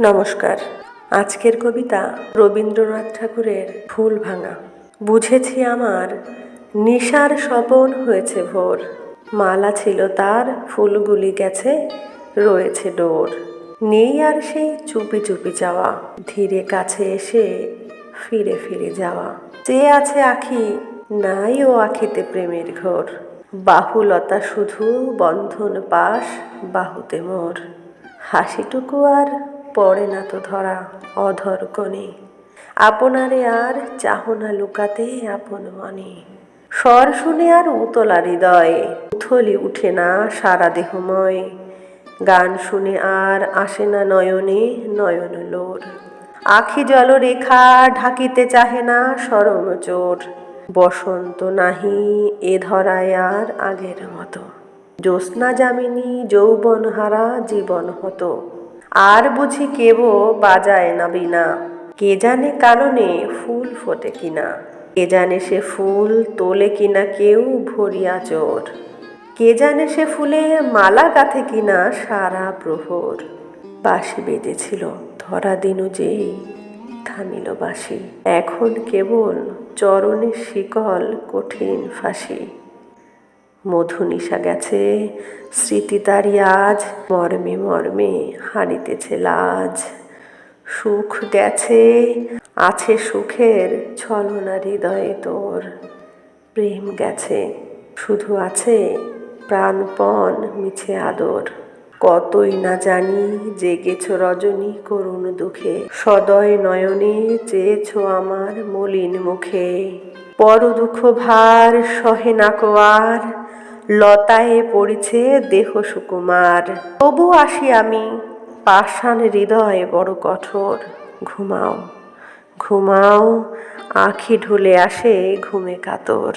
নমস্কার। আজকের কবিতা রবীন্দ্রনাথ ঠাকুরের ফুল ভাঙা। বুঝেছি আমার নিশার স্বপন হয়েছে ভোর। মালা ছিল তার, ফুলগুলি গেছে, রয়েছে ডোর। নেই আর সেই চুপি চুপি যাওয়া। ধীরে কাছে এসে ফিরে ফিরে যাওয়া। যে আছে আখি, নাই ও আখিতে প্রেমের ঘোর। বাহুলতা শুধু বন্ধন পাশ, বাহুতে মোর। হাসিটুকু আর পড়ে না তো ধরা অধর কোণে আপনারে আর চাহনা লুকাতে আপন মনে। স্বর শুনে আর উতলা হৃদয়ে, উথলি উঠে না সারা দেহময়। গান শুনে আর আসে না নয়নে নয়ন লোর। আখি জলরেখা ঢাকিতে চাহে না সরম চোর। বসন্ত নাহি এ ধরায় আর আগের মতো। জ্যোৎস্না যামিনী যৌবন হারা জীবন হতো। আর বুঝি কেব বাজায় না বিনা। কে জানে কাননে ফুল ফোটে কিনা। কে জানে সে ফুল তোলে কিনা কেউ ভরিয়া চোর। কে জানে সে ফুলে মালা গাঁথে কিনা সারা প্রহর। বাঁশি বেজেছিল ধরা দিনু যেই থামিল বাঁশি। এখন কেবল চরণের শিকল কঠিন ফাঁসি। মধুনিশা গেছে, স্মৃতি তারি আজ, মর্মে মর্মে হারিতেছে লাজ। সুখ গেছে, আছে সুখের ছলনা হৃদয়ে তোর। প্রেম গেছে, শুধু আছে প্রাণপণ মিছে আদর। কতই না জানি, জেগেছ রজনী করুণ দুঃখে। সদয় নয়নে চেয়েছ আমার মলিন মুখে। পর দুঃখ ভার সহে না কোয়ার লতায়ে পড়েছে দেহ সুকুমার। তবু আসি আমি, পাষাণ হৃদয়ে বড় কঠোর। ঘুমাও ঘুমাও, আখি ঢুলে আসে ঘুমে কাতর।